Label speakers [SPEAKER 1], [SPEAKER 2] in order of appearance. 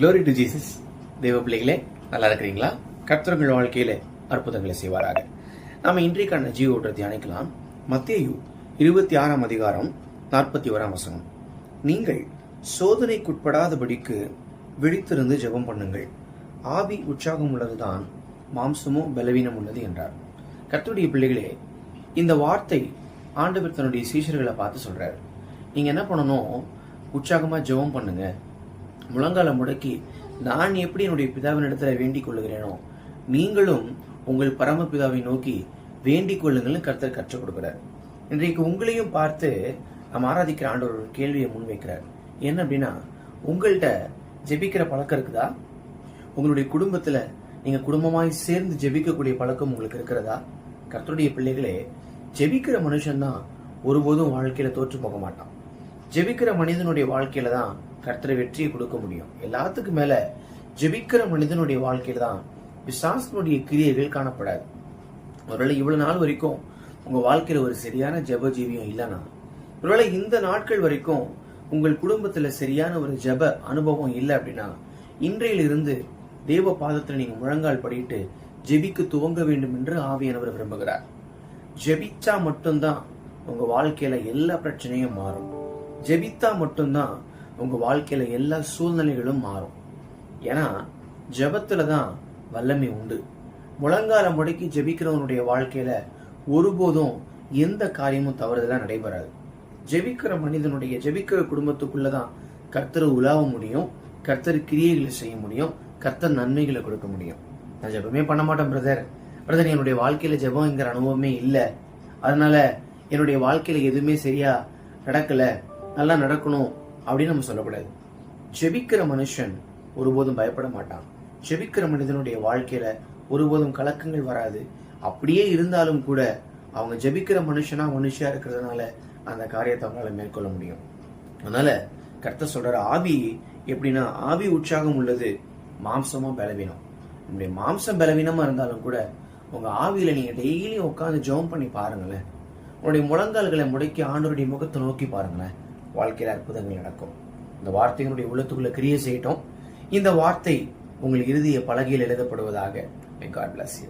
[SPEAKER 1] Glory to Jesus தேவ பிள்ளைகளே நல்லா இருக்கிறீங்களா கர்த்தர்கள் வாழ்க்கையில் அற்புதங்களை செய்வாராக. நம்ம இன்றைக்கான ஜீவ ஓட்டத்தை தியானிக்கலாம். மத்தியு இருபத்தி ஆறாம் அதிகாரம் நாற்பத்தி ஓராம் வசனம். நீங்கள் சோதனைக்குட்படாதபடிக்கு விழித்திருந்து ஜெபம் பண்ணுங்கள். ஆவி உற்சாகம் உள்ளதுதான் மாம்சமோ பலவீனம் உள்ளது என்றார். கர்த்தருடைய பிள்ளைகளே இந்த வார்த்தை ஆண்டவர் தன்னுடைய சீஷர்களை பார்த்து சொல்கிறார் நீங்க என்ன பண்ணணும்? உற்சாகமா ஜெபம் பண்ணுங்க. முழங்கால முடக்கி நான் எப்படி என்னுடைய பிதாவின் இடத்துல வேண்டிக் கொள்ளுகிறேனோ நீங்களும் உங்கள் பரமபிதாவை நோக்கி வேண்டிக் கொள்ளுங்கள்னு கர்த்தர் கற்றுக் கொடுக்கிறார். இன்றைக்கு உங்களையும் பார்த்து நம்ம ஆராதிக்கிற ஆண்டவர் ஒரு கேள்வியை முன்வைக்கிறார் என்ன அப்படின்னா உங்கள்கிட்ட ஜெபிக்கிற பழக்கம் இருக்குதா? உங்களுடைய குடும்பத்துல நீங்க குடும்பமாய் சேர்ந்து ஜெபிக்கக்கூடிய பழக்கம் உங்களுக்கு இருக்கிறதா? கர்த்தருடைய பிள்ளைகளே ஜெபிக்கிற மனுஷன்தான் ஒருபோதும் வாழ்க்கையில தோற்று போக மாட்டான். ஜெபிக்கிற மனிதனுடைய வாழ்க்கையில தான் கர்த்தரை வெற்றியை கொடுக்க முடியும். எல்லாத்துக்கும் மேல ஜெபிக்கிற மனிதனுடைய வாழ்க்கையில தான் விசாசனுடைய கிரியைகள் காணப்படாது. ஒருவேளை இவ்வளவு நாள் வரைக்கும் உங்க வாழ்க்கையில ஒரு சரியான ஜெப ஜீவியம் இல்லைன்னா ஒருவேளை இந்த நாட்கள் வரைக்கும் உங்கள் குடும்பத்துல சரியான ஒரு ஜெப அனுபவம் இல்லை அப்படின்னா இன்றையிலிருந்து தேவ பாதத்தில் நீங்க முழங்கால் படிட்டு ஜெபிக்கு துவங்க வேண்டும் என்று ஆவியானவர் விரும்புகிறார். ஜெபிச்சா மட்டும்தான் உங்க வாழ்க்கையில எல்லா பிரச்சனையும் மாறும். ஜெபித்தா மட்டும்தான் உங்கள் வாழ்க்கையில் எல்லா சூழ்நிலைகளும் மாறும். ஏன்னா ஜபத்தில் தான் வல்லமை உண்டு. முழங்கால முடக்கி ஜெபிக்கிறவனுடைய வாழ்க்கையில் ஒருபோதும் எந்த காரியமும் தவறுதலாக நடைபெறாது. ஜெபிக்கிற மனிதனுடைய ஜெபிக்கிற குடும்பத்துக்குள்ளதான் கர்த்தர் உலாவ முடியும் கர்த்தர் கிரியைகளை செய்ய முடியும் கர்த்தர் நன்மைகளை கொடுக்க முடியும். நான் ஜெபமே பண்ண மாட்டேன் பிரதர் பிரதர் என்னுடைய வாழ்க்கையில ஜெபம்ங்கிற அனுபவமே இல்லை. அதனால என்னுடைய வாழ்க்கையில எதுவுமே சரியா நடக்கல. நல்லா நடக்கணும். அப்படின்னு நம்ம சொல்லக்கூடாது. ஜெபிக்கிற மனுஷன் ஒருபோதும் பயப்பட மாட்டான். ஜெபிக்கிற மனிதனுடைய வாழ்க்கையில ஒருபோதும் கலக்கங்கள் வராது. அப்படியே இருந்தாலும் கூட அவங்க ஜெபிக்கிற மனுஷனா மனுஷியா இருக்கிறதுனால அந்த காரியத்தை அவங்களால மேற்கொள்ள முடியும். அதனால கர்த்தர் சொல்ற ஆவி எப்படின்னா ஆவி உற்சாகம் உள்ளது மாம்சமா பலவீனம். நம்முடைய மாம்சம் பலவீனமா இருந்தாலும் கூட உங்க ஆவியில நீங்க டெய்லியும் உட்காந்து ஜெபம் பண்ணி பாருங்களேன். உங்களுடைய முழங்கால்களை முடக்கி ஆண்டோருடைய முகத்தை நோக்கி பாருங்களேன். வாழ்க்கையில் அற்புதங்கள் நடக்கும். இந்த வார்த்தையினுடைய உள்ளத்துக்குள்ள கிரியை செய்யட்டும். இந்த வார்த்தை உங்கள் இறுதிய பலகையில் எழுதப்படுவதாக காட் பிளஸ் யூ